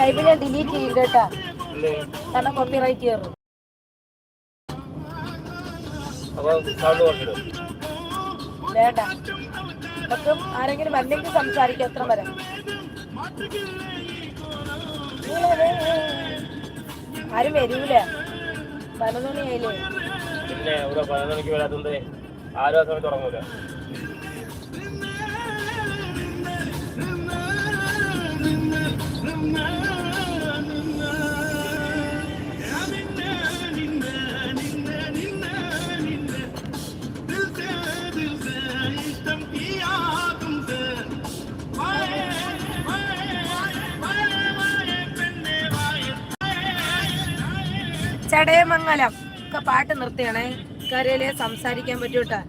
Live ഞാൻ delete ചെയ്യും കേട്ടാ? കാരണം കോപ്പിറൈറ്റ് കയറും. അപ്പൊ സൗണ്ട് കുറച്ചിടും. വേണ്ട. നമുക്ക് ആരെങ്കിലും വന്നെങ്കിൽ സംസാരിക്കാം എത്ര വരെ. ആരും വരൂല. പതിനൊന്ന് മണിയായില്ലേ? പിന്നെ ഇവിടെ പതിനൊന്ന് മണിക്ക് വരാത്തത് ആരും ആ സമയത്ത് തുടങ്ങൂല ചടയമംഗലം. ഒക്കെ പാട്ട് നിർത്തിയാണേ. കരയിലെ സംസാരിക്കാൻ പറ്റൂട്ടാ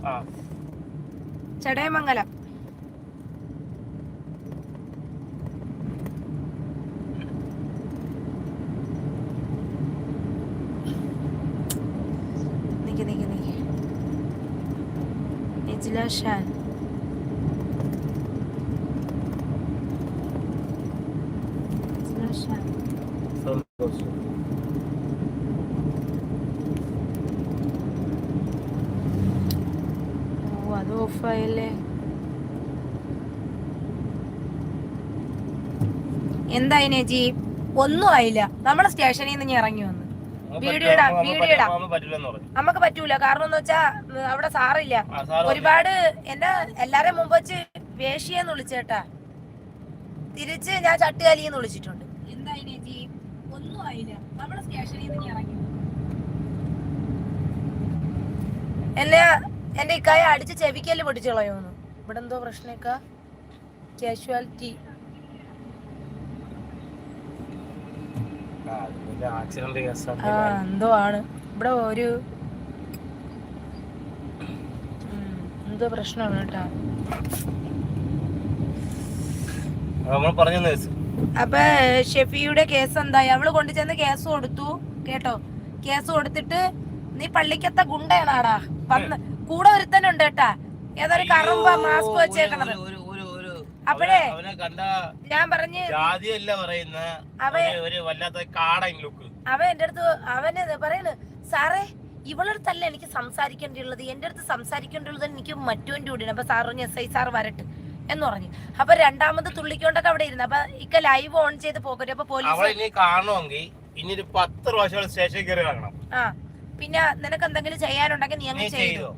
ചടയമംഗലം നിക്ക് നിക്ക് നിക്ക് കുറച്ചു ഓ അത് ഓഫായല്ലേ എന്തായി നെജി ഒന്നും ആയില്ല. നമ്മളെ സ്റ്റേഷനിൽ നിന്ന് ഇറങ്ങി വന്നു. വീഡിയോ ഇടാം വീഡിയോ ഇടാം. പറ്റില്ലെന്ന് പറഞ്ഞു. നമുക്ക് പറ്റൂല. കാരണം എന്ന് വെച്ചാ അവിടെ സാറില്ല. ഒരുപാട് എന്റെ എല്ലാരെയും മുമ്പ് വെച്ച് വേഷിയെന്ന് വിളിച്ചേട്ടാ തിരിച്ച് ഞാൻ ചട്ടുകാലിന്ന് വിളിച്ചിട്ടുണ്ട്. എന്തായി നജി ഒന്നും ആയില്ല. നമ്മുടെ സ്റ്റേഷനിൽ നിന്ന് ഞാൻ ഇറങ്ങി. വന്നു. എന്നെ എന്റെ ഇക്കായ അടിച്ച് ചെവിക്കൽ കളയോന്ന്. ഇവിടെ എന്തോ പ്രശ്നക്ക കാഷ്വാലിറ്റി ആ എന്തോ ആണ്. ഇവിടെ ഒരു എന്തോ പ്രശ്നമാണ് കേട്ടാ. അപ്പൊ ഷെഫിയുടെ കേസ് എന്തായി? അവൾ കൊണ്ടു ചെന്ന് കേസ് കൊടുത്തു കേട്ടോ? കേസ് കൊടുത്തിട്ട് നീ പള്ളിക്കത്തെ ഗുണ്ടയാണാടാ. വന്ന് കൂടെ ഒരുത്തനുണ്ട് കേട്ടാ. ഏതൊരു കറുമ്പ മാസ്ക് വെച്ചേക്കണത്. അപ്പഴേ അവനെ കണ്ട ഞാൻ പറഞ്ഞു ജാതിയല്ല പറയുന്ന. ഒരു വല്ലാത്ത കാടൻ ലുക്ക് അവൻ എന്റെ അടുത്ത് അവന് പറയണ് സാറേ ഇവളടുത്തല്ല എനിക്ക് സംസാരിക്കേണ്ടിയുള്ളത്? എന്റെ അടുത്ത് സംസാരിക്കേണ്ടിയുള്ളത് എനിക്ക് മറ്റോന്റെ കൂടി അപ്പൊ സാർ പറഞ്ഞു എസ് ഐ സാർ വരട്ടെ. എന്ന് പറഞ്ഞു. അപ്പൊ രണ്ടാമത് തുള്ളിക്കൊണ്ടൊക്കെ അവിടെ ഇരുന്നു. അപ്പൊ ഇക്ക ലൈവ് ഓൺ ചെയ്ത് പോകട്ടെ അപ്പൊ പോലീസ് ഇനി കാണണമെങ്കിൽ ഇനി ഒരു പത്ത് പ്രാവശ്യം സ്റ്റേഷനിൽ കയറി ആ പിന്നെ നിനക്ക് എന്തെങ്കിലും ചെയ്യാനുണ്ടെങ്കിൽ നീ അങ്ങ് ചെയ്തു. ചെയ്തോ?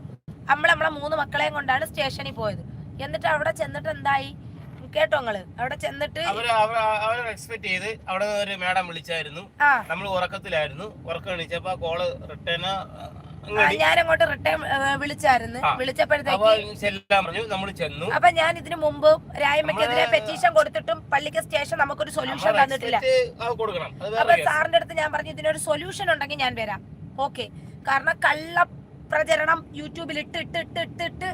നമ്മൾ നമ്മളെ മൂന്ന് മക്കളെയും കൊണ്ടാണ് സ്റ്റേഷനിൽ പോയത്. എന്നിട്ട് അവിടെ ചെന്നിട്ട് എന്തായി? കേട്ടോ നിങ്ങൾ. അവിടെ ചെന്നിട്ട് അവർ എക്സ്പെക്ട് ചെയ്ത് അവിടെ ഒരു മാഡം വിളിച്ചായിരുന്നു. നമ്മൾ ഉറക്കത്തിലായിരുന്നു. ഉറക്കം എണീച്ചപ്പോ കോൾ റിട്ടേൺ ഞാനങ്ങോട്ട് ഞാൻ അങ്ങോട്ട് റിട്ടേൺ വിളിച്ചായിരുന്നു. വിളിച്ചപ്പോഴത്തേക്ക് അപ്പൊ ഞാൻ ഇതിനു മുമ്പ് രായമ്മക്കെതിരെ പെറ്റീഷൻ കൊടുത്തിട്ടും പള്ളിക്ക് സ്റ്റേഷൻ നമുക്കൊരു സൊല്യൂഷൻ തന്നിട്ടില്ല. അപ്പൊ സാറിന്റെ അടുത്ത് ഞാൻ പറഞ്ഞു ഇതിനൊരു സൊല്യൂഷൻ ഉണ്ടെങ്കിൽ ഞാൻ വരാം. ഓക്കെ കാരണം കള്ള പ്രചരണം യൂട്യൂബിൽ ഇട്ട് ഇട്ട് ഇട്ട് ഇട്ട് ഇട്ട്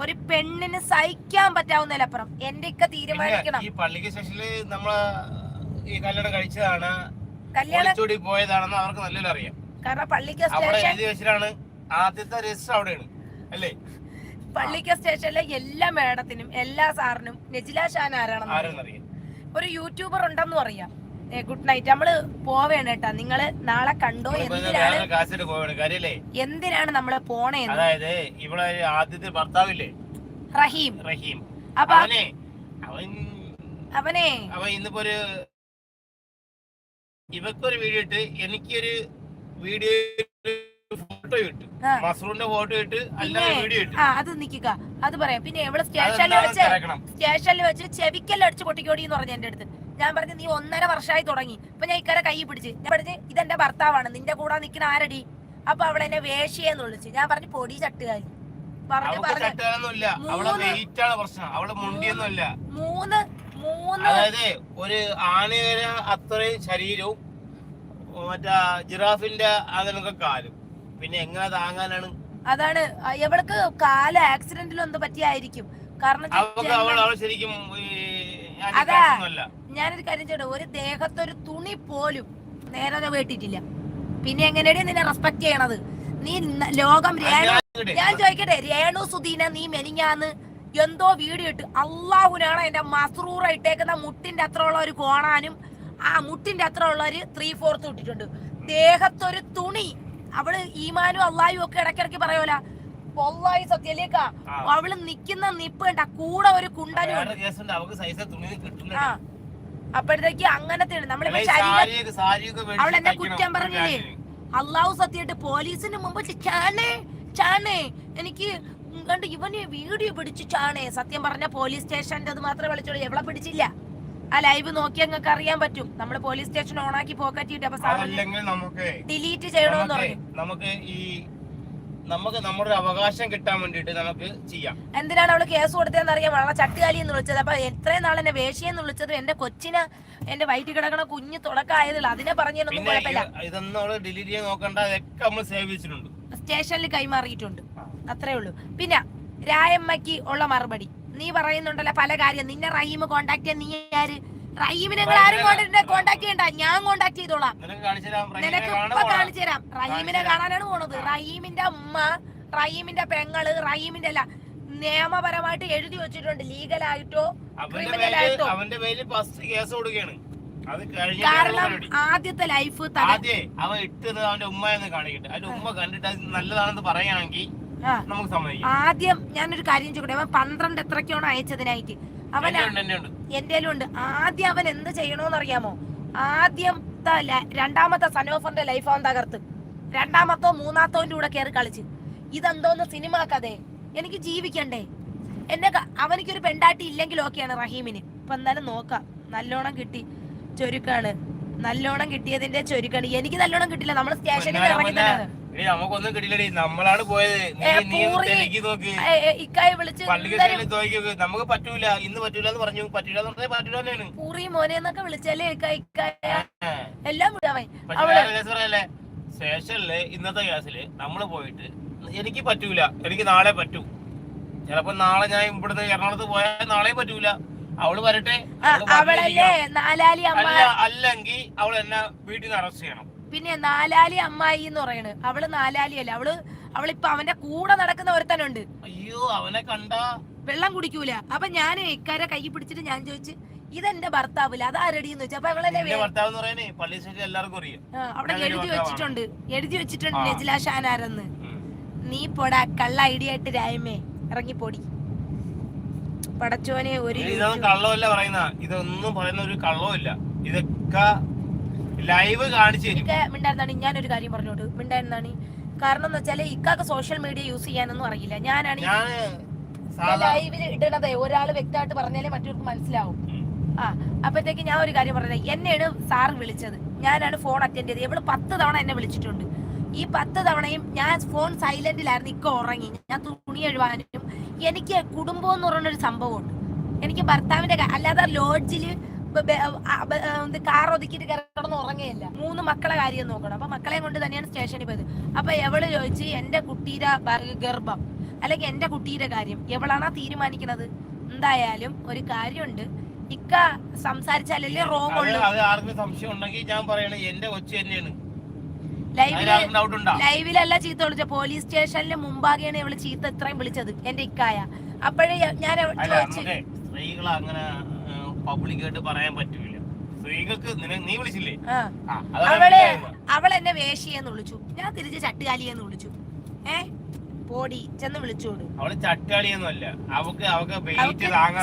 ഒരു പെണ്ണിന് സഹിക്കാൻ പറ്റാവുന്നതിലപ്പുറം എന്റെ ഒക്കെ തീരുമാനിക്കണം. ഈ പള്ളിക്ക് ശേഷം നമ്മൾ ഈ കല്യാണം കഴിച്ചതാണ് കല്യാണം പോയതാണെന്ന് അവർക്ക് നല്ലൊരു അറിയാം. കാരണം പള്ളിക്ക സ്റ്റേഷൻ ആദ്യത്തെ രജിസ്റ്റർ അവിടെയാണ് അല്ലേ? പള്ളിക്ക സ്റ്റേഷനിലെ എല്ലാ മേഡത്തിനും എല്ലാ സാറിനും നജില ഷാൻ ആരാണെന്ന്. ഒരു യൂട്യൂബർ ഉണ്ടെന്നും അറിയാം. ഗുഡ് നൈറ്റ് നമ്മൾ പോവേണ്ട കേട്ടാ. നിങ്ങൾ നാളെ കണ്ടോ? എന്തിനാണ് എന്തിനാണ് നമ്മൾ പോണേ അതായത് ഇവിടെ ആദ്യത്തെ ഭർത്താവില്ലേ? റഹീം. റഹീം. അപ്പൊ അവനെ അവൻ അവനെ അവൻ ഇന്നിപ്പോ ഒരു ഇവക്കൊരു വീഡിയോ ഇട്ട് എനിക്കൊരു വീഡിയോ ഫോട്ടോ ഇട്ട്. മസറൂന്റെ ഫോട്ടോ ഇട്ട് വീഡിയോ ആ അത് നിക്കുക അത് പറയാം. പിന്നെ എവിടെ സ്റ്റേഷനിൽ വെച്ച്. സ്റ്റേഷനിൽ വെച്ച് ചെവിക്കല്ല അടിച്ച് പൊട്ടിക്കോടി എന്ന് പറഞ്ഞു എന്റെ അടുത്ത്. ഞാൻ പറഞ്ഞു നീ ഒന്നര വർഷമായി തുടങ്ങി. അപ്പൊ ഞാൻ ഇക്കരെ കൈ പിടിച്ച്. ഞാൻ പറഞ്ഞു ഇതെന്റെ ഭർത്താവാണ്. നിന്റെ കൂടെ നിൽക്കുന്ന ആരടി? അപ്പൊ അവൾ എന്നെ വേഷിയെന്ന് വിളിച്ചു. ഞാൻ പറഞ്ഞു പൊടി ചട്ടുകാരി. പറഞ്ഞു പറഞ്ഞു മൂന്ന് മൂന്ന് അതായത് ഒരു ആനയുടെ അത്രയും ശരീരവും മറ്റാ ജിറാഫിന്റെ അതിനൊക്കെ കാലും. പിന്നെ എങ്ങനെ താങ്ങാനാണ്? അതാണ്. ഇവൾക്ക് കാൽ ആക്സിഡന്റിലൊന്നും പറ്റിയായിരിക്കും. കാരണം ശരിക്കും ഈ അതാ. ഞാനൊരു കാര്യം ചെയ്യട്ടെ? ഒരു ദേഹത്തൊരു തുണി പോലും നേരെ വേട്ടിട്ടില്ല പിന്നെ എങ്ങനെയാണ് നിന്നെ റെസ്പെക്ട് ചെയ്യണത്? നീ ലോകം രേണു ഞാൻ ചോദിക്കട്ടെ രേണു സുധീന നീ മെനിഞ്ഞാന്ന് എന്തോ വീഡിയോ ഇട്ട് അള്ളാഹുനാണ് എന്റെ മസ്റൂറ ഇട്ടേക്കുന്ന മുട്ടിന്റെ അത്ര ഉള്ള ഒരു കോണാനും ആ മുട്ടിന്റെ അത്ര ഉള്ള ഒരു ത്രീ ഫോർത്ത് ഇട്ടിട്ടുണ്ട്. ദേഹത്തൊരു തുണി. അവൾ ഈമാനും അള്ളാഹു ഒക്കെ ഇടയ്ക്കിടയ്ക്ക് പറയോല പൊള്ളായി സത്യലേക്ക. അവൾ നിക്കുന്ന നിപ്പ് കണ്ട കൂടെ ഒരു കുണ്ടനും ആ അപ്പോഴത്തേക്ക് അങ്ങനത്തെ ഉണ്ട്. നമ്മളിപ്പോ ശരീരം എന്നെ കുറ്റം പറഞ്ഞില്ലേ. അള്ളാഹു സത്യമായിട്ട് പോലീസിന് മുമ്പ് ചാണേ ചാണേ. എനിക്ക് കണ്ട് ഇവന് വീഡിയോ പിടിച്ചു ചാണേ. സത്യം പറഞ്ഞ പോലീസ് സ്റ്റേഷന്റെ അത് മാത്രമേ വിളിച്ചോളൂ എവിടെ പിടിച്ചില്ല? ആ ലൈവ് നോക്കി അങ്ങക്ക് അറിയാൻ പറ്റും. നമ്മൾ പോലീസ് സ്റ്റേഷൻ ഓണാക്കി പോക്കറ്റിട്ട് അപ്പൊ ഡിലീറ്റ് ചെയ്യണമെന്ന് പറയും പറഞ്ഞു. നമുക്ക് ഈ നമുക്ക് നമ്മുടെ ഒരു അവകാശം കിട്ടാൻ വേണ്ടിട്ട് നമുക്ക് ചെയ്യാം. എന്തിനാണ് അവൾ കേസ് കൊടുത്തതെന്ന് അറിയാം വളരെ ചട്ടുകാലി എന്ന് വിളിച്ചത്. അപ്പൊ എത്രയും നാൾ എന്നെ വേഷിയെന്ന് വിളിച്ചത് എന്റെ കൊച്ചിന് എന്റെ വയറ്റിൽ കിടക്കണ കുഞ്ഞ് തുടക്കമായതിൽ അതിനെ പറഞ്ഞൊന്നും കുഴപ്പമില്ല. ഇതൊന്നും അവൾ ഡിലീറ്റ് ചെയ്യാൻ നോക്കണ്ട. അതൊക്കെ നമ്മൾ സേവ് വെച്ചിട്ടുണ്ട് സ്റ്റേഷനിൽ കൈമാറിയിട്ടുണ്ട്. അത്രേ ഉള്ളൂ. പിന്നെ രായമ്മയ്ക്ക് ഉള്ള മറുപടി. നീ പറയുന്നുണ്ടല്ലോ പല കാര്യം. നിന്നെ റഹീം കോണ്ടാക്ട് ചെയ്യാൻ നീ ആര്? റഹീമിനെ നിങ്ങൾ ആരും കോണ്ടാക്ട് ചെയ്യണ്ട. ഞാൻ കോണ്ടാക്ട് ചെയ്തോളാം. നിനക്ക് ഇപ്പൊ കാണിച്ചു തരാം. റഹീമിനെ കാണാനാണ് പോണത്. റഹീമിന്റെ ഉമ്മ റഹീമിന്റെ പെങ്ങൾ റഹീമിന്റെ അല്ല നിയമപരമായിട്ട് എഴുതി വെച്ചിട്ടുണ്ട്. ലീഗലായിട്ടോ ആയിട്ടോ അവന്റെ പേരിൽ ഫസ്റ്റ് കേസ് കൊടുക്കുകയാണ്. കാരണം ആദ്യത്തെ ലൈഫ് ആദ്യേ അവൻ ഇട്ടത് അവന്റെ ഉമ്മ കാണിക്കട്ടെ കണ്ടിട്ട് അത് നല്ലതാണെന്ന് പറയുകയാണെങ്കിൽ നമുക്ക് സമ്മതിക്കാം. ആദ്യം ഞാനൊരു കാര്യം ചോദിക്കട്ടെ? അവൻ പന്ത്രണ്ട് എത്രയ്ക്കാണ് അയച്ചതിനായിട്ട്? അവൻ എന്റെ ഉണ്ട് ആദ്യം അവൻ എന്ത് ചെയ്യണോന്ന് അറിയാമോ ആദ്യത്തെ രണ്ടാമത്തെ സനോഫറിന്റെ ലൈഫ് അവൻ തകർത്ത്. രണ്ടാമത്തോ മൂന്നാമത്തോന്റെ കൂടെ കയറി കളിച്ച്. ഇതെന്തോന്ന് സിനിമ കഥയെ എനിക്ക് ജീവിക്കണ്ടേ? എന്നെ അവനിക്കൊരു പെണ്ടാട്ടി ഇല്ലെങ്കിൽ ഓക്കെയാണ് റഹീമിന്. ഇപ്പൊ എന്തായാലും നോക്കാം. നല്ലോണം കിട്ടി ചൊരുക്കാണ്. നല്ലോണം കിട്ടിയതിന്റെ ചൊരുക്കാണ്. എനിക്ക് നല്ലോണം കിട്ടില്ല. നമ്മൾ സ്റ്റേഷനിൽ ഇറങ്ങി. തന്നെ എടീ, നമുക്കൊന്നും കിട്ടില്ലടി നമ്മളാണ് പോയത്. ഇക്കായി വിളിച്ച് നമുക്ക് പറ്റൂല. ഇന്ന് പറ്റൂല എന്ന് പറഞ്ഞു. പറ്റൂല എന്ന് പറഞ്ഞാൽ പറ്റൂല തന്നെയാണ്. പൂറി മോനെ എന്നൊക്കെ വിളിച്ചാലേ എല്ലാം സ്റ്റേഷനിൽ ഇന്നത്തെ ഗ്യാസിൽ നമ്മൾ പോയിട്ട് എനിക്ക് പറ്റൂല. എനിക്ക് നാളെ പറ്റൂ. ചിലപ്പോ നാളെ ഞാൻ ഇവിടുന്ന് എറണാകുളത്ത് പോയാൽ നാളെ പറ്റൂല. അവൾ വരട്ടെ. അവളല്ലേ നാലാലി അല്ല അല്ലെങ്കിൽ അവൾ എന്നെ വീട്ടിൽ നിന്ന് അറസ്റ്റ് ചെയ്യണം. പിന്നെ നാലാലി അമ്മായി എന്ന് പറയണ്. അവൾ നാലാലി അല്ല? അവൾ അവളിപ്പൊ അവന്റെ കൂടെ നടക്കുന്ന ഒരുത്തനുണ്ട്. അയ്യോ അവനെ കണ്ട. വെള്ളം കുടിക്കൂല. അപ്പൊ ഞാൻ ഇക്കാരെ കൈ പിടിച്ചിട്ട് ഞാൻ ചോദിച്ചു ഇതെന്റെ ഭർത്താവില്ല അതാരടി എന്ന് അപ്പൊ അവളെന്നെ അറിയാം. അവിടെ എഴുതി വെച്ചിട്ടുണ്ട്. എഴുതി വെച്ചിട്ടുണ്ട്. നജില ഷാനാരെന്ന്. നീ പൊടാ കള്ള ഐഡിയ ആയിട്ട് രായമേ ഇറങ്ങി പൊടി പടച്ചോനെ ഒരു ഇതൊന്നും കള്ളമല്ല പറയുന്ന ഇതൊന്നും പറയുന്ന ഒരു കള്ളമില്ല ഇതൊക്കെ ലൈവ് കാണിച്ചു മിണ്ടായിരുന്നാണ്. ഞാനൊരു കാര്യം പറഞ്ഞോട്ട് മിണ്ടായിരുന്നാണ്. കാരണം എന്ന് വെച്ചാൽ ഇക്കാക്ക് സോഷ്യൽ മീഡിയ യൂസ് ചെയ്യാനൊന്നും അറിയില്ല. ഞാനാണ് ലൈവിൽ ഇടണത്. ഒരാൾ വ്യക്തമായിട്ട് പറഞ്ഞാലേ മറ്റവർക്ക് മനസ്സിലാവും. ആ അപ്പത്തേക്ക് ഞാൻ ഒരു കാര്യം പറഞ്ഞത്. എന്നെയാണ് സാർ വിളിച്ചത്. ഞാനാണ് ഫോൺ അറ്റൻഡ് ചെയ്തത്. ഇവൾ പത്ത് തവണ എന്നെ വിളിച്ചിട്ടുണ്ട്. ഈ പത്ത് തവണയും ഞാൻ ഫോൺ സൈലന്റിലായിരുന്നു ഇക്ക ഉറങ്ങി. ഞാൻ തുണി എഴുവാനും എനിക്ക് കുടുംബം എന്ന് പറഞ്ഞൊരു സംഭവമുണ്ട്. എനിക്ക് ഭർത്താവിന്റെ അല്ലാതെ ലോഡ്ജിൽ കാർ ഒതുക്കിയിട്ട് കിടന്ന് ഉറങ്ങുകയില്ല മൂന്ന് മക്കളെ കാര്യം നോക്കണം. അപ്പൊ മക്കളെ കൊണ്ട് തന്നെയാണ് സ്റ്റേഷനിൽ പോയത്. അപ്പൊ എവൾ ചോദിച്ച് എന്റെ കുട്ടിയുടെ ഗർഭം അല്ലെങ്കിൽ എന്റെ കുട്ടിയുടെ കാര്യം എവളാണാ തീരുമാനിക്കണത്? എന്തായാലും ഒരു കാര്യമുണ്ട്. ഇക്ക സംസാരിച്ചാലല്ലേ റോങ് ഉള്ളൂ സംശയം ഉണ്ടെങ്കിൽ ഞാൻ പറയണേ എന്റെ കൊച്ചു തന്നെയാണ്. ലൈവിലല്ല ചീത്ത വിളിച്ച പോലീസ് സ്റ്റേഷനിലെ മുമ്പാകെയാണ് ഇവൾ ചീത്ത ഇത്രയും വിളിച്ചത് എന്റെ ഇക്കായ. അപ്പോഴേ ഞാൻ ചോദിച്ചു അങ്ങനെ പബ്ലിക്കായിട്ട് പറയാൻ പറ്റൂല. സ്ത്രീകൾക്ക് നീ വിളിച്ചില്ലേ? അവൾ അവൾ എന്നെ വേഷിയെന്ന് വിളിച്ചു. ഞാൻ തിരിച്ച് ചട്ടുകാലിയെന്ന് വിളിച്ചു. ഏ? പോടി ചെന്ന് വിളിച്ചോട് അവൾ ചട്ടുകാലിയൊന്നും അല്ല അവക്ക് അവക്ക്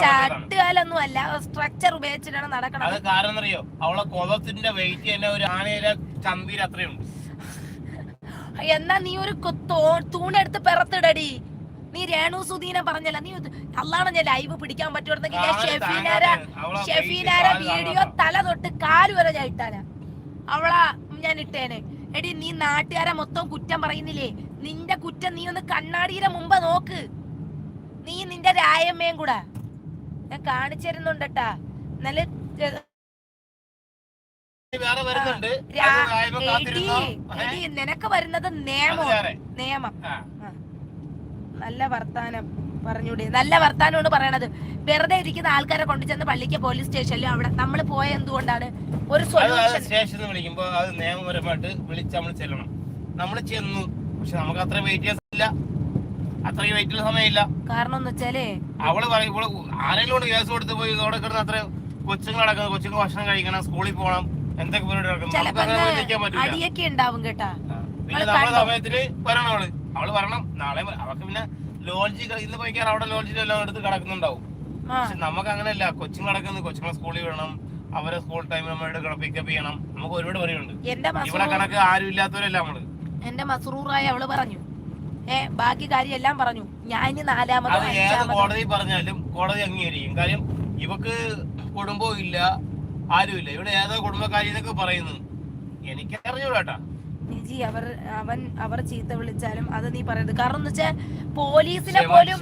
ചട്ടുകാലൊന്നും അല്ല സ്ട്രക്ചർ ഉപയോഗിച്ചിട്ടാണ് അത് കാരണം അറിയോ അവളെ കൊതത്തിന്റെ വെയിറ്റ് തന്നെ ഒരു ആനയിലെ ചന്തിയിൽ അത്രയുണ്ട്. എന്നാ നീ ഒരു തൂണെടുത്ത് പെറത്തിടടി. നീ രേണു സുധീനെ പറഞ്ഞല്ല. നീ അള്ളാണ് ഞാൻ ലൈവ് പിടിക്കാൻ പറ്റുവായിരുന്നെങ്കിൽ ഞാൻ ഷെഫീനാര ഷെഫീനാര വീഡിയോ തല തൊട്ട് കാൽ വരെ ഞാൻ ഇട്ടാനാ. അവളാ ഞാൻ ഇട്ടേനെ. എടി നീ നാട്ടുകാരെ മൊത്തം കുറ്റം പറയുന്നില്ലേ? നിന്റെ കുറ്റം നീ ഒന്ന് കണ്ണാടിയുടെ മുമ്പ് നോക്ക്. നീ നിന്റെ രായമ്മയും കൂടെ. ഞാൻ നല്ല കാത്തിരുന്നോ? ഏ? എടി, നിനക്ക് വരുന്നത് നിയമം നിയമം. നല്ല വർത്താനം പറഞ്ഞൂടെ. നല്ല വർത്താനമാണ് പറയണത്. വെറുതെ ഇരിക്കുന്ന ആൾക്കാരെ കൊണ്ടുചെന്ന് പള്ളിക്ക് പോലീസ് സ്റ്റേഷനിലും അവിടെ നമ്മൾ പോയ എന്തുകൊണ്ടാണ്? ഒരു സൊല്യൂഷൻ സ്റ്റേഷനിൽ വിളിക്കുമ്പോ അത് നിയമപരമായിട്ട് വിളിച്ച് നമ്മൾ ചെല്ലണം. നമ്മൾ ചെന്നു. പക്ഷെ നമുക്ക് അത്ര വെയിറ്റ് ചെയ്യാൻ ഇല്ല. അത്രയും വെയിറ്റ് സമയമില്ല. കാരണം എന്ന് വെച്ചാലേ അവൾ പറയും ഇവൾ ആരെങ്കിലും കേസ് കൊടുത്ത് പോയി ഇതോടെ കിടന്ന് അത്ര കൊച്ചുങ്ങൾ അടക്കുന്നത് കൊച്ചുങ്ങൾ ഭക്ഷണം കഴിക്കണം സ്കൂളിൽ പോകണം എന്തൊക്കെ പരിപാടി നിൽക്കാൻ അടിയൊക്കെ ഉണ്ടാവും കേട്ടാ. പിന്നെ നമ്മുടെ സമയത്തിന് വരണം അവൾ. അവൾ വരണം നാളെ അവക്ക് അവൾക്ക് പിന്നെ ലോഞ്ചി ഇന്ന് പോയിക്കാൻ അവിടെ ലോഡ്ജിൽ എല്ലാം എടുത്ത് കിടക്കുന്നുണ്ടാവും. പക്ഷെ നമുക്ക് അങ്ങനെയല്ല കൊച്ചും നടക്കുന്നത് കൊച്ചുങ്ങളെ സ്കൂളിൽ വേണം അവരെ സ്കൂൾ ടൈമിൽ എടുക്കണം പിക്കപ്പ് ചെയ്യണം നമുക്ക് ഒരുപാട് പറയുന്നുണ്ട് ഇവിടെ കണക്ക് ആരും ഇല്ലാത്തവരല്ല നമ്മൾ. എന്റെ മസറൂറായ അവൾ പറഞ്ഞു. ഏ ബാക്കി കാര്യം എല്ലാം പറഞ്ഞു. ഞാൻ ഇനി നാലാമതോ അത് ഏത് കോടതി പറഞ്ഞാലും കോടതി അംഗീകരിക്കും. കാര്യം ഇവക്ക് കുടുംബവും ഇല്ല ആരുമില്ല. ഇവിടെ ഏതോ കുടുംബക്കാരി എന്നൊക്കെ പറയുന്നു. എനിക്ക് അറിഞ്ഞൂടാട്ടാ നിജി അവർ അവൻ അവർ ചീത്ത വിളിച്ചാലും അത് നീ പറയുന്നത് കാരണം എന്ന് വെച്ചാൽ പോലീസിനെ പോലും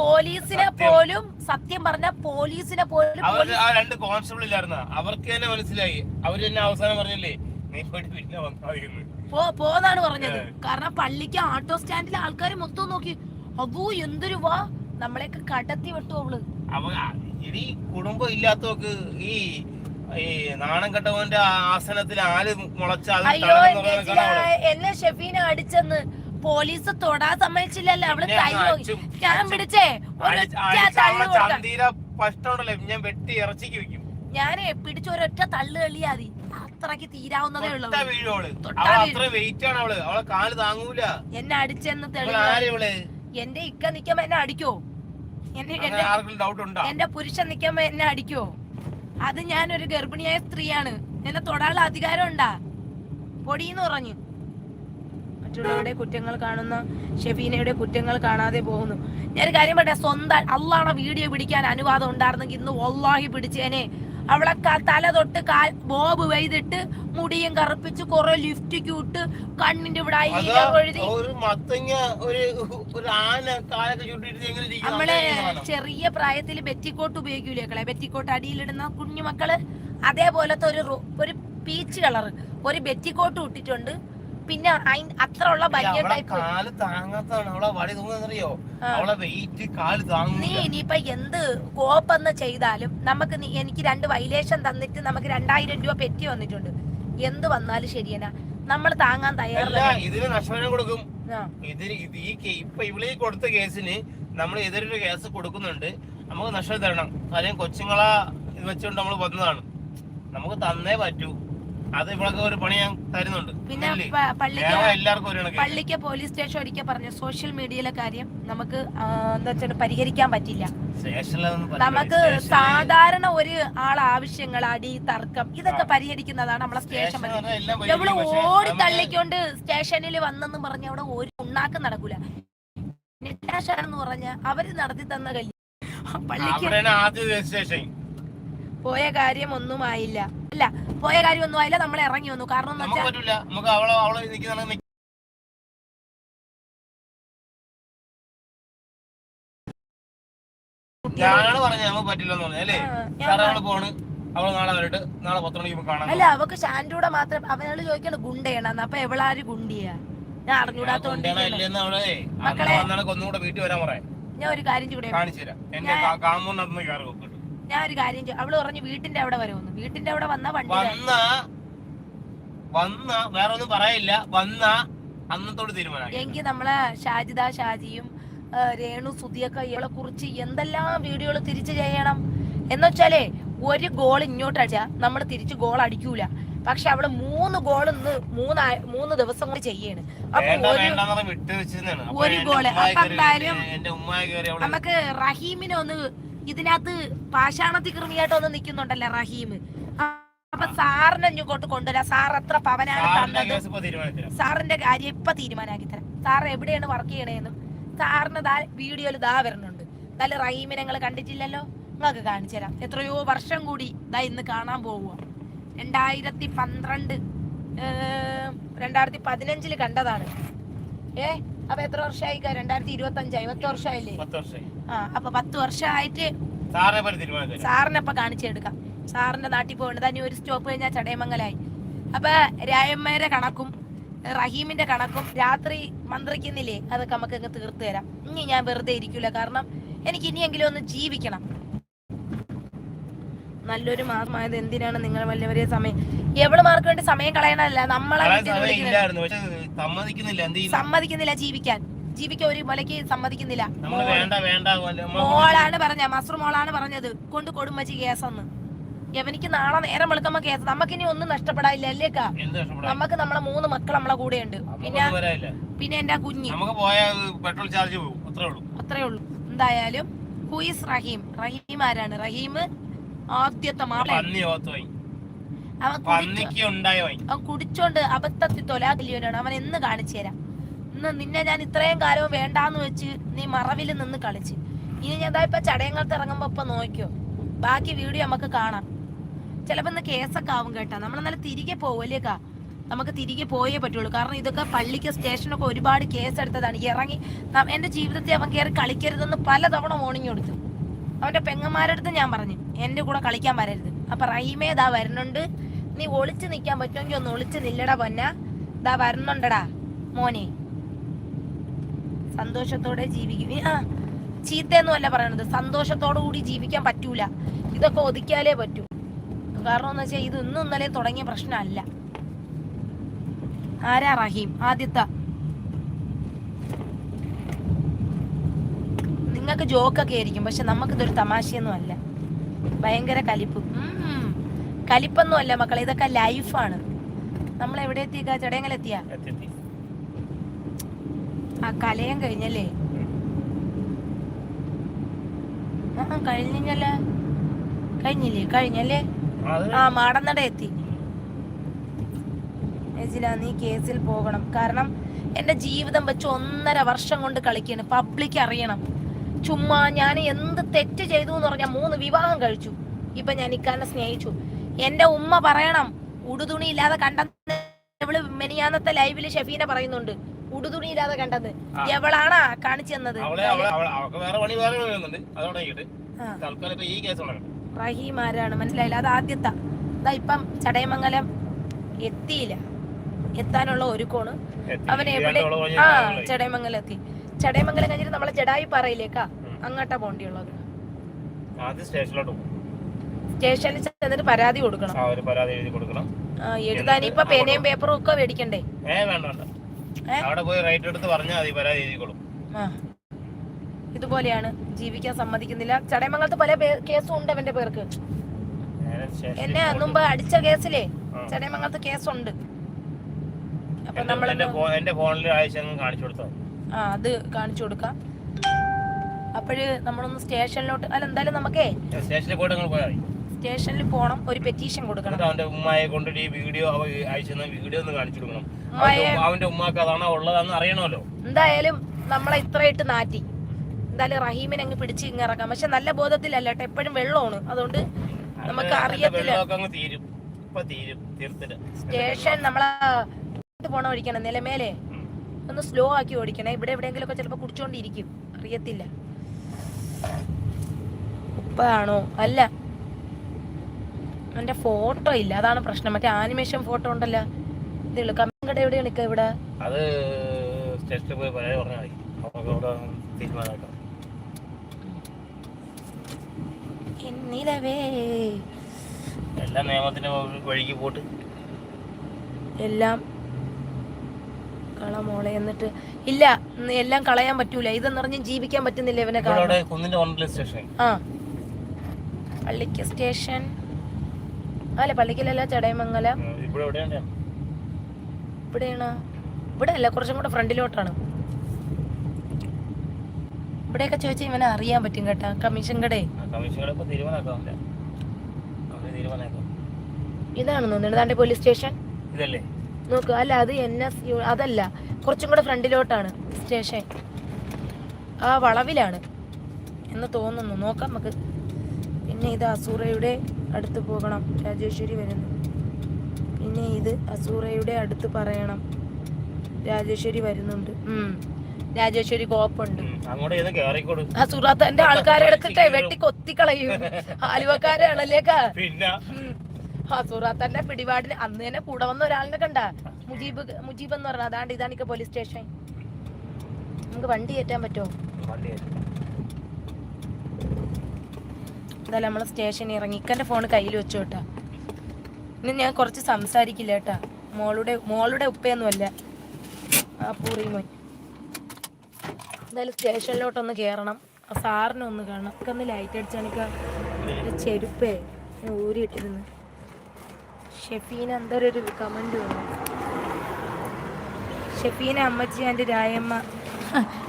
പോലീസിനെ പോലും സത്യം പറഞ്ഞ പോലീസിനെ പോലും അവർക്ക് ആ രണ്ട് കോൺസ്റ്റബിൾ ഇല്ലായിരുന്ന? അവർക്ക് തന്നെ മനസ്സിലായി. അവർ തന്നെ അവസാനം പറഞ്ഞില്ലേ നീ പോയിട്ട് പിന്നെ. പോ പോന്നാണ് പറഞ്ഞത്. കാരണം പള്ളിക്ക് ഓട്ടോ സ്റ്റാൻഡിലെ ആൾക്കാർ മൊത്തം നോക്കി അബൂ എന്തൊരു വാ? നമ്മളെയൊക്കെ കടത്തി വിട്ടു അവൾ. അവ ഇനി കുടുംബം ഇല്ലാത്തവർക്ക് ഈ ഈ നാണം കെട്ടവന്റെ ആസനത്തിൽ ആൽ മുളച്ച അയ്യോ. എന്നെ ഷെഫീനെ അടിച്ചെന്ന് പോലീസ് തൊടാൻ സമ്മതിച്ചില്ലല്ലോ. അവൾ ഞാൻ പിടിച്ചേ. തള്ളു ചന്തീര പഷ്ടമുണ്ടല്ലേ. ഞാൻ വെട്ടി ഇറച്ചിക്ക് വെക്കും. ഞാനേ പിടിച്ച ഒരൊറ്റ തള്ളു കളിയാതി അത്രയ്ക്ക് തീരാവുന്നതേ ഉള്ളൂ. തൊട്ട വീഴും അവൾ. തൊട്ടാ അവൾ വീഴും. അത്ര വെയിറ്റ് ആണ് അവൾ. അവളെ കാൽ താങ്ങൂല. എന്നെ അടിച്ചെന്ന് അവൾ തെളിവ് ആര് ഇവൾ? എന്റെ ഇക്ക നിക്കുമ്പോ എന്നെ അടിക്കോ? എന്നെ അങ്ങനെ എന്റെ ആർക്കും ഡൗട്ട് ഉണ്ടോ? എന്റെ പുരുഷൻ നിക്കുമ്പോ എന്നെ അടിക്കോ? അത് ഒരു ഗർഭിണിയായ സ്ത്രീയാണ്. എന്നെ തൊടാനുള്ള അധികാരം ഉണ്ടാ പൊടിയെന്ന് പറഞ്ഞു. മറ്റുള്ളവരുടെ കുറ്റങ്ങൾ കാണുന്ന ഷെഫീനയുടെ കുറ്റങ്ങൾ കാണാതെ പോകുന്നു. ഞാൻ കാര്യം പറയട്ടെ സ്വന്തം അള്ളാണ വീഡിയോ പിടിക്കാൻ അനുവാദം ഉണ്ടായിരുന്നെങ്കിൽ ഇന്ന് ഒള്ളാഹി പിടിച്ചേനെ. അവളെ തല തൊട്ട് കാൽ ബോബ് വെയ്തിട്ട് മുടിയും കറുപ്പിച്ച് കുറെ ലിഫ്റ്റ് ക്യൂട്ട് കണ്ണിന്റെ ഇവിടെ എഴുതി? നമ്മൾ ചെറിയ പ്രായത്തിൽ ബെറ്റിക്കോട്ട് ഉപയോഗിക്കൂലേക്കളെ ബെറ്റിക്കോട്ട് അടിയിലിടുന്ന കുഞ്ഞു മക്കൾ അതേപോലത്തെ ഒരു ഒരു പീച്ച് കളർ ഒരു ബെറ്റിക്കോട്ട് ഇട്ടിട്ടുണ്ട്. പിന്നെ അത്ര ഉള്ള വലിയ അവളെ ടൈപ്പ് കാൽ താങ്ങാത്താണ് അവളെ വടി വെയിറ്റ് കാൽ നീ ഇനിയിപ്പൊ എന്ത് കോപ്പെന്ന് ചെയ്താലും നമുക്ക് എനിക്ക് രണ്ട് വൈലേഷൻ തന്നിട്ട് നമുക്ക് രണ്ടായിരം രൂപ പെറ്റി വന്നിട്ടുണ്ട്. എന്ത് വന്നാലും ശരിയന നമ്മൾ താങ്ങാൻ തയ്യാറല്ല. ഇതിന് നഷ്ടപരിഹാരം കൊടുക്കും. ഇതിന് ഈ ഇപ്പൊ കൊടുത്ത കേസിന് നമ്മൾ എതിരൊരു കേസ് കൊടുക്കുന്നുണ്ട്. നമുക്ക് നഷ്ടം തരണം. കാര്യം കൊച്ചുങ്ങളെ ഇത് വെച്ചുകൊണ്ട് നമ്മൾ വന്നതാണ്. നമുക്ക് തന്നേ പറ്റൂ. അത് ഇവളൊക്കെ ഒരു പണി ഞാൻ തരുന്നുണ്ട്. പിന്നെ പ- പള്ളിക്ക് ദേവ എല്ലാവർക്കും ഒരു കണക്ക്. പള്ളിക്ക് പോലീസ് സ്റ്റേഷൻ ഒരിക്കൽ പറഞ്ഞു സോഷ്യൽ മീഡിയയിലെ കാര്യം നമുക്ക് ആ, എന്താ വെച്ചാൽ പരിഹരിക്കാൻ പറ്റില്ല. സ്റ്റേഷനിലൊന്നും പറ്റില്ല. നമുക്ക് സാധാരണ ഒരു ആൾ ആവശ്യങ്ങൾ അടി തർക്കം ഇതൊക്കെ പരിഹരിക്കുന്നതാണ് നമ്മളെ സ്റ്റേഷൻ നമ്മൾ പറഞ്ഞാൽ എല്ലാം ഇവൾ പരിഹരിക്കും. പക്ഷേ ഓടി നമുക്ക് തള്ളിക്കൊണ്ട് സ്റ്റേഷനിൽ വന്നെന്ന് പറഞ്ഞ അവിടെ ഒരു ഉണ്ണാക്കം നടക്കൂല. എന്ന് പറഞ്ഞ അവർ നടത്തി തന്ന കല്യാണം പള്ളിക്ക് അവിടെയാണ് ആദ്യ സ്റ്റേഷൻ. പോയ കാര്യം ഒന്നും ആയില്ല അല്ല പോയ കാര്യം ഒന്നും ആയില്ല നമ്മൾ ഇറങ്ങി വന്നു. കാരണം എന്ന് നമുക്ക് വെച്ചാൽ പറ്റൂല. നമുക്ക് അവളെ അവളെ നിൽക്കുന്ന ഞാനാണ് പറഞ്ഞത് നമുക്ക് പറ്റില്ലെന്ന് പറഞ്ഞു അല്ലേ? ആ, അവൾ പോണ്. അവൾ നാളെ വരട്ട്. നാളെ പത്ത് മണിക്ക് കാണാം അല്ല അവക്ക് ഷാൻഡൂടെ മാത്രം അവനോട് ചോദിക്കണ ഗുണ്ടയാണ്. അപ്പൊ എവളാര് ഗുണ്ടിയാ? ഞാൻ അറിഞ്ഞൂടാത്തോണ്ട് മക്കളെ. ഒന്നുകൂടെ വീട്ടിൽ വരാൻ പറയാം ഞാൻ ഒരു കാര്യം ചൂടെ കാണിച്ചു തരാം. എന്റെ കാമൂന്നന്ന് കയറി. ഞാൻ ഒരു കാര്യം അവൾ പറഞ്ഞു വീട്ടിന്റെ അവിടെ വരുമെന്ന് വീട്ടിന്റെ അവിടെ വന്ന വണ്ടി വന്ന വന്ന വേറെ ഒന്നും പറയില്ല. വന്ന അന്നത്തോട് തീരുമാനം എങ്കിൽ നമ്മളെ ഷാജിദ ഷാജിയും രേണു സുധിയൊക്കെ ഇവളെ കുറിച്ച് എന്തെല്ലാം വീഡിയോകൾ തിരിച്ചു ചെയ്യണം? എന്നുവെച്ചാലേ ഒരു ഗോൾ ഇങ്ങോട്ട് അടിച്ചാ നമ്മൾ തിരിച്ച് ഗോൾ അടിക്കൂല. പക്ഷെ അവൾ മൂന്ന് ഗോൾ ഇന്ന് മൂന്ന് മൂന്ന് ദിവസം കൊണ്ട് ചെയ്യാണ്. അപ്പൊ ഒരു ഗോൾ. അപ്പൊ എന്തായാലും നമുക്ക് റഹീമിനെ ഒന്ന് ഇതിനകത്ത് പാഷാണത്തി കൃമിയായിട്ട് ഒന്ന് നിൽക്കുന്നുണ്ടല്ലേ റഹീം? അപ്പൊ സാറിനെ ഇങ്ങോട്ട് കൊണ്ടുവരാം. സാർ എത്ര പവനാണ് തന്നത്? സാറിന്റെ കാര്യം ഇപ്പൊ തീരുമാനമാക്കി തരാം സാർ എവിടെയാണ് വർക്ക് ചെയ്യണേന്ന്? സാറിന് ദാ വീഡിയോയിൽ ദാ വരുന്നുണ്ട്. നല്ല റഹീമിനെ നിങ്ങൾ കണ്ടിട്ടില്ലല്ലോ? നിങ്ങൾക്ക് കാണിച്ചു തരാം. എത്രയോ വർഷം കൂടി ദാ ഇന്ന് കാണാൻ പോവുക രണ്ടായിരത്തി പന്ത്രണ്ട് രണ്ടായിരത്തി പതിനഞ്ചിൽ കണ്ടതാണ്. ഏ അപ്പൊ എത്ര വർഷമായി രണ്ടായിരത്തി ഇരുപത്തി അഞ്ചായി പത്ത് വർഷമായില്ലേ ആ അപ്പൊ പത്ത് വർഷമായിട്ട് സാറിനെ ഇപ്പൊ കാണിച്ചെടുക്കാം. സാറിന്റെ നാട്ടിൽ പോകേണ്ടത് ഇനി ഒരു സ്റ്റോപ്പ് കഴിഞ്ഞാൽ ചടയമംഗലായി. അപ്പൊ രായമ്മയുടെ കണക്കും റഹീമിന്റെ കണക്കും രാത്രി മന്ത്രിക്കുന്നില്ലേ? അതൊക്കെ നമുക്ക് അങ്ങ് തീർത്തു തരാം. ഇനി ഞാൻ വെറുതെ ഇരിക്കൂല. കാരണം എനിക്ക് ഇനിയെങ്കിലും ഒന്ന് ജീവിക്കണം. നല്ലൊരു മാസമായത് എന്തിനാണ് നിങ്ങൾ വല്ലവരെ സമയം എവളുമാർക്ക് വേണ്ടി സമയം കളയണല്ല നമ്മളെ സമ്മതിക്കുന്നില്ല ജീവിക്കാൻ. ജീവിക്കാൻ ഒരു മലയ്ക്ക് സമ്മതിക്കുന്നില്ല. മോളാണ് പറഞ്ഞ മസ്റു മോളാണ് പറഞ്ഞത്. കൊണ്ട് കൊടുമച്ചി കേസെന്ന്. എവനിക്ക് നാളെ നേരം വെളുക്കുമ്പോ കേസ് നമുക്ക് ഇനി ഒന്നും നഷ്ടപ്പെടാനില്ല അല്ലേക്കാ നമുക്ക് നമ്മളെ മൂന്ന് മക്കൾ നമ്മളെ കൂടെ ഉണ്ട് പിന്നെ പിന്നെ എന്റെ കുഞ്ഞി. പെട്രോൾ ചാർജ് അത്രേ ഉള്ളൂ. എന്തായാലും ഹുയിസ് റഹീം. റഹീം ആരാണ്? റഹീം ആദ്യത്തെ ഓത്തുപോയി അവൻ കുടിച്ചോണ്ട് അബദ്ധത്തിൽ തൊലാകല്യോനാണ് അവൻ എന്ന് കാണിച്ചു തരാം. ഇന്ന് നിന്നെ ഞാൻ ഇത്രയും കാലവും വേണ്ടാന്ന് വെച്ച് നീ മറവിൽ നിന്ന് കളിച്ച്. ഇനി ഞാൻ ഇപ്പൊ ചടയങ്ങൾക്ക് ഇറങ്ങുമ്പോ ഇപ്പൊ നോക്കിയോ ബാക്കി വീഡിയോ നമുക്ക് കാണാം. ചിലപ്പോ ഇന്ന് കേസൊക്കെ ആവും കേട്ടാ. നമ്മൾ തിരികെ പോവല്ലേക്കാ നമുക്ക് തിരികെ പോയേ പറ്റുള്ളൂ. കാരണം ഇതൊക്കെ പള്ളിക്ക് സ്റ്റേഷനൊക്കെ ഒരുപാട് കേസ് എടുത്തതാണ് ഇറങ്ങി എന്റെ ജീവിതത്തിൽ അവൻ കയറി കളിക്കരുതെന്ന് പലതവണ ഓണിങ് കൊടുത്തു. അവന്റെ പെങ്ങന്മാരടുത്ത് ഞാൻ പറഞ്ഞു എന്റെ കൂടെ കളിക്കാൻ വരരുത്. അപ്പൊ റഹീമേ ദാ വരുന്നുണ്ട്. നീ ഒളിച്ചു നിൽക്കാൻ പറ്റുമെങ്കിൽ ഒന്ന് ഒളിച്ചു നില്ലടാ പൊന്ന. ദാ വരുന്നുണ്ടടാ. മോനെ. സന്തോഷത്തോടെ ജീവിക്കുക. ആ ചീത്തയൊന്നും അല്ല പറയണത്. സന്തോഷത്തോടു കൂടി ജീവിക്കാൻ പറ്റൂല. ഇതൊക്കെ ഒതുക്കിയാലേ പറ്റൂ. കാരണം എന്ന് വെച്ചാൽ ഇത് ഇന്നും ഇന്നലെ തുടങ്ങിയ പ്രശ്നമല്ല. ആരാ റഹീം? ആദ്യത്തെ. നിങ്ങൾക്ക് ജോക്കൊക്കെ ആയിരിക്കും. പക്ഷെ നമുക്കിതൊരു തമാശയൊന്നും അല്ല ഭയങ്കര കലിപ്പ്. കലിപ്പൊന്നും അല്ല മക്കളെ. ഇതൊക്കെ ലൈഫാണ്. നമ്മൾ എവിടെ എത്തിയ ചടയങ്ങളെത്തിയ എത്തി, എത്തി. ആ കലയം കഴിഞ്ഞല്ലേ? ആ കഴിഞ്ഞല്ലേ? കഴിഞ്ഞില്ലേ? കഴിഞ്ഞല്ലേ ആ മാടന്നട എത്തി. ഏജില നീ കേസിൽ പോകണം. കാരണം എന്റെ ജീവിതം വെച്ച് ഒന്നര വർഷം കൊണ്ട് കളിക്കാണ് പബ്ലിക് അറിയണം. ചുമ്മാ ഞാൻ എന്ത് തെറ്റ് ചെയ്തു എന്ന് പറഞ്ഞാൽ മൂന്ന് വിവാഹം കഴിച്ചു. ഇപ്പൊ ഞാൻ ഇക്കാരനെ സ്നേഹിച്ചു. എന്റെ ഉമ്മ പറയണം ഉടുതുണി ഇല്ലാതെ കണ്ടെന്ന് ഇവൾ മെനിയാന്നത്തെ ലൈവിൽ ഷെഫീനെ പറയുന്നുണ്ട്. ഉടുതുണി ഇല്ലാതെ കണ്ടത് എവളാണാ കാണിച്ചു തന്നത്? റഹീം ആരാണ്? മനസ്സിലായില്ല. അത് ആദ്യത്തെ. ഇതാ ഇപ്പം ചടയമംഗലം എത്തിയില്ല. എത്താനുള്ള ഒരുക്കോണ് അവൻ എവിടെ? ആ ചടയമംഗലം എത്തി. ചടയമംഗലം കഴിഞ്ഞിട്ട് നമ്മളെ ജഡായി പാറയിലേക്കാ അങ്ങോട്ടാ പോണ്ടിയുള്ളത്. സ്റ്റേഷനിൽ ചെന്നിട്ട് പരാതി കൊടുക്കണം. പരാതി എഴുതി കൊടുക്കണം. എഴുതാൻ ഇപ്പൊ പേനയും പേപ്പറും ഒക്കെ മേടിക്കണ്ടേ? വേണ്ട വേണ്ട? അവിടെ പോയി റൈറ്റ് എടുത്ത് പറഞ്ഞാൽ മതി പരാതി എഴുതിക്കോളും. ആ. ഇതുപോലെയാണ് ജീവിക്കാൻ സമ്മതിക്കുന്നില്ല. ചടയമംഗലത്ത് പല കേസും ഉണ്ട് അവന്റെ പേർക്ക്. എന്നെ മുമ്പ് അടിച്ച കേസിലേ ചടയമംഗലത്ത് കേസുണ്ട്. അപ്പൊ നമ്മൾ എന്റെ ഫോണിൽ കാണിച്ചു കൊടുത്തോ ആ അത് കാണിച്ചു കൊടുക്കാം. അപ്പോഴ് നമ്മളൊന്ന് സ്റ്റേഷനിലോട്ട് അല്ല എന്തായാലും നമുക്കേ സ്റ്റേഷനിൽ പോയിട്ട് നിങ്ങൾ പോയാൽ സ്റ്റേഷനിൽ പോണം ഒരു പെറ്റീഷൻ കൊടുക്കണം. അവന്റെ ഉമ്മയെ ഈ വീഡിയോ അയച്ചു വീഡിയോ ഒന്ന് കാണിച്ചു കൊടുക്കണം. അവന്റെ ഉമ്മ- അവന്റെ ഉമ്മാക്ക് അതാണോ ഉള്ളതാന്ന് അറിയണമല്ലോ. എന്തായാലും നമ്മളെ ഇത്രയിട്ട് നാറ്റി. എന്തായാലും റഹീമിനെ അങ്ങ് പിടിച്ച് ഇങ്ങ് ഇറക്കാം. പക്ഷെ നല്ല ബോധത്തിലല്ല കേട്ടോ എപ്പോഴും വെള്ളമാണ്. അതുകൊണ്ട് നമുക്ക് അറിയത്തില്ല. സ്റ്റേഷൻ നമ്മളെ പോണ ഓടിക്കണം നിലമേലെ. ഒന്ന് സ്ലോ ആക്കി ഓടിക്കണം. ഇവിടെ എവിടെയെങ്കിലും ഒക്കെ ചിലപ്പോൾ കുടിച്ചോണ്ടിരിക്കും. അറിയത്തില്ല. ഉപ്പാണോ? അല്ല. എന്റെ ഫോട്ടോ ഇല്ല. അതാണ് പ്രശ്നം. മറ്റേ ആനിമേഷൻ ഫോട്ടോ ഉണ്ടല്ലോ. ഇത് ഇതുള്ളൂ കമ്മങ്കട എവിടെയാണ് ഇക്ക ഇവിടെ? അത് സ്റ്റേഷനിൽ പോയി പരാതി പറഞ്ഞാൽ മതി നമുക്ക് അവിടെ തീരുമാനമാക്കാം. എന്നിലവേ എല്ലാ നിയമത്തിന്റെ വഴിക്ക് പോട്ട്. എല്ലാം കളമോളെ എന്നിട്ട് ഇല്ല എല്ലാം കളയാൻ പറ്റൂല. ഇതെന്ന് പറഞ്ഞ് ജീവിക്കാൻ പറ്റുന്നില്ല ഇവനെ കുന്നിന്റെ സ്റ്റേഷൻ ആ. പള്ളിക്ക് സ്റ്റേഷൻ. അല്ല പള്ളിക്കലല്ല ചടയമംഗലം ഇവിടെ എവിടെയാണ് ഇവിടെയാണ് ഇവിടെ അല്ല കുറച്ചും കൂടെ ഫ്രണ്ടിലോട്ടാണ്. ഇവിടെയൊക്കെ ചോദിച്ചാൽ ഇവനെ അറിയാൻ പറ്റും കേട്ടാ കമ്മീഷൻ കടേ. ഇതാണ് തോന്നുന്നത് പോലീസ് സ്റ്റേഷൻ? ഇതല്ലേ? നോക്ക് അല്ല അത് എൻ എസ് അതല്ല കുറച്ചും കൂടെ ഫ്രണ്ടിലോട്ടാണ് സ്റ്റേഷൻ. ആ വളവിലാണ് എന്ന് തോന്നുന്നു. നോക്കാം നമുക്ക്. പിന്നെ ഇത് അസൂറയുടെ അടുത്ത് പോകണം. രാജേശ്വരി വരുന്നു. പിന്നെ ഇത് അസൂറയുടെ അടുത്ത് പറയണം. രാജേശ്വരി വരുന്നുണ്ട്. രാജേശ്വരി കോപ്പുണ്ട്. അസൂറ തന്റെ ആൾക്കാരെ എടുത്തിട്ടേ വെട്ടി കൊത്തിക്കളയും. ആലുവക്കാരാണല്ലേ അസൂറ പിന്നെ. ഹസൂറാത്തന്റെ പിടിപാടിന് അന്ന് തന്നെ കൂടെ വന്ന ഒരാളിനെ കണ്ട? മുജീബ് മുജീബ് എന്ന് പറഞ്ഞ അതാണ്ട് ഇതാണിക്ക പോലീസ് സ്റ്റേഷൻ നമുക്ക് വണ്ടി കയറ്റാൻ പറ്റുമോ. എന്തായാലും നമ്മൾ സ്റ്റേഷൻ ഇറങ്ങി. ഇക്കന്റെ ഫോൺ കയ്യിൽ വെച്ചോട്ടാ. കേട്ടാ ഇനി ഞാൻ കുറച്ച് സംസാരിക്കില്ല കേട്ടാ. മോളുടെ മോളുടെ ഉപ്പയൊന്നുമല്ല. ആ പൂറി മോൻ. എന്തായാലും സ്റ്റേഷനിലോട്ടൊന്ന് കയറണം ആ സാറിനെ ഒന്ന് കാണണം. ഒക്കെ ഒന്ന് ലൈറ്റ് അടിച്ചാണിക്ക ചെരുപ്പേ ഊരിയിട്ടിരുന്നു. ഷെഫീന എന്തൊരു ഒരു കമന്റ് വന്നു. ഷെഫീന അമ്മച്ചി എന്റെ രായമ്മ.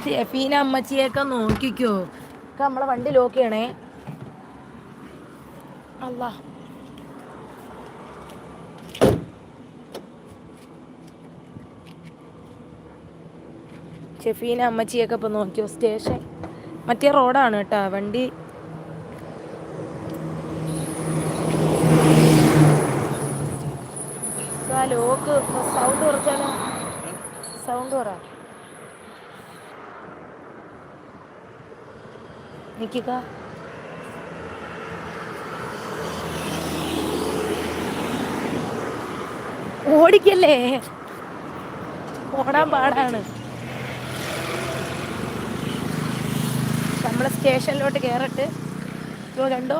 ഷെഫീന അമ്മച്ചിയൊക്കെ നോക്കിക്കോ. നമ്മളെ വണ്ടി ലോക്ക് ചെയ്യണേ. അല്ലാ ഷെഫീന അമ്മച്ചിയൊക്കെ ഇപ്പോൾ നോക്കിയോ സ്റ്റേഷൻ. മറ്റേ റോഡാണ് കേട്ടോ വണ്ടി. ലോക്ക്. സൗണ്ട് കുറച്ചാലോ? സൗണ്ട് കുറ? നിക്കുക ഓടിക്കല്ലേ? ഓടാൻ പാടാണ്. നമ്മളെ സ്റ്റേഷനിലോട്ട് കയറട്ട് ഇതോ കണ്ടോ?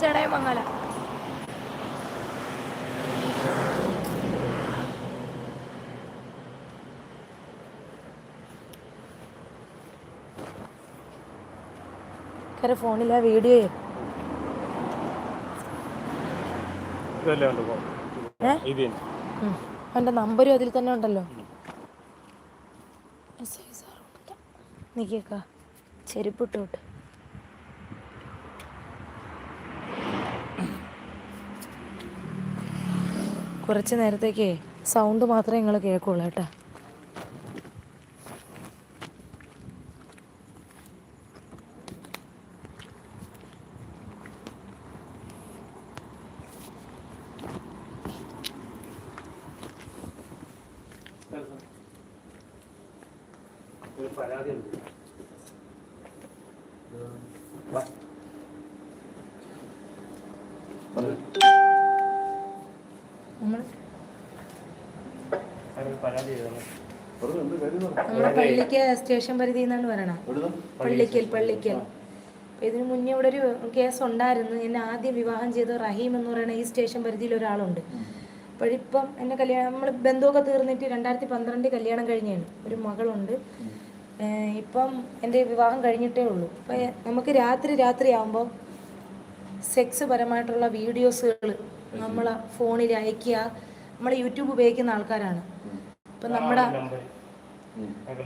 ചടയമംഗല കര ഫോണിലാ വീഡിയോ. എന്റെ. അവന്റെ നമ്പരും അതിൽ തന്നെ ഉണ്ടല്ലോ. നിക്കേക്ക. ചെരുപ്പിട്ട് വിട്ട്. കുറച്ച് നേരത്തേക്ക് സൗണ്ട് മാത്രമേ നിങ്ങൾ കേൾക്കുള്ളൂ കേട്ടാ ഒരു പരാതി ഉണ്ട് നമ്മൾ പരാതി എഴുതണം നമ്മളെ പള്ളിക്ക് സ്റ്റേഷൻ പരിധി എന്നാണ് പറയണം പള്ളിക്കൽ പള്ളിക്കൽ. ഇതിനു മുന്നേ ഇവിടെ ഒരു കേസ് ഉണ്ടായിരുന്നു. എന്നെ ആദ്യം വിവാഹം ചെയ്ത റഹീം എന്ന് പറയുന്ന ഈ സ്റ്റേഷൻ പരിധിയിൽ ഒരാളുണ്ട്. അപ്പോഴിപ്പം എന്നെ കല്യാണം നമ്മൾ ബന്ധമൊക്കെ തീർന്നിട്ട് രണ്ടായിരത്തി പന്ത്രണ്ടിൽ കല്യാണം കഴിഞ്ഞാണ്. ഒരു മകളുണ്ട്. ഇപ്പം എന്റെ വിവാഹം കഴിഞ്ഞിട്ടേ ഉള്ളൂ. അപ്പം നമുക്ക് രാത്രി രാത്രി ആകുമ്പോൾ സെക്സ് പരമായിട്ടുള്ള വീഡിയോസുകൾ നമ്മളെ ഫോണിൽ അയക്കുക നമ്മൾ യൂട്യൂബ് ഉപയോഗിക്കുന്ന ആൾക്കാരാണ്. അപ്പം നമ്മുടെ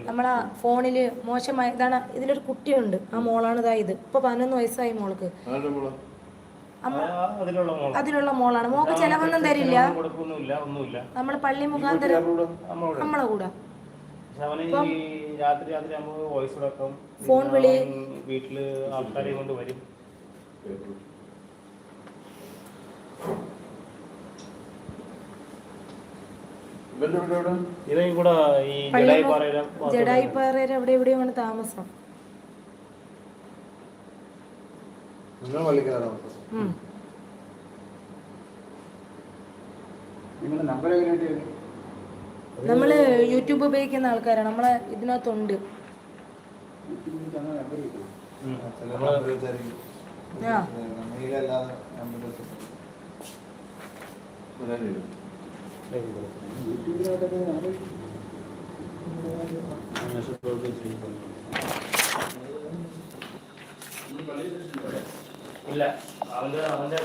നമ്മളെ ഫോണിൽ മോശമായ ഇതാണ് ഇതിലൊരു കുട്ടിയുണ്ട്. ആ മോളാണ് ഇതാ ഇത്. ഇപ്പൊ പതിനൊന്ന് വയസ്സായി മോൾക്ക്. അമ്മ അതിലുള്ള മോൾ. അതിലുള്ള മോളാണ്. മോക്ക് ചെലവൊന്നും തരില്ല. നമ്മൾ ഒന്നുമില്ല. നമ്മൾ പള്ളി മുഖാന്തരം നമ്മളോട് നമ്മളെ കൂടെ. ഫോൺ വിളി. വീട്ടിൽ ആൾക്കാരെയും കൊണ്ട് വരും. ഇവൻ കൂടെ ഈ ജഡായി പാറയിലെ ജഡായിപ്പാറയുടെ അവിടെ എവിടെയുമാണ് താമസം? നിങ്ങൾ. നിങ്ങളുടെ നമ്പർ നമ്മൾ യൂട്യൂബ് ഉപയോഗിക്കുന്ന ആൾക്കാരാണ് നമ്മളെ ഇതിനകത്തുണ്ട്. ആ. നമ്മളിലല്ലാതെ നമ്പർ യൂട്യൂബിനകത്തൊക്കെ നമ്പർ ഇല്ല അവന്റെ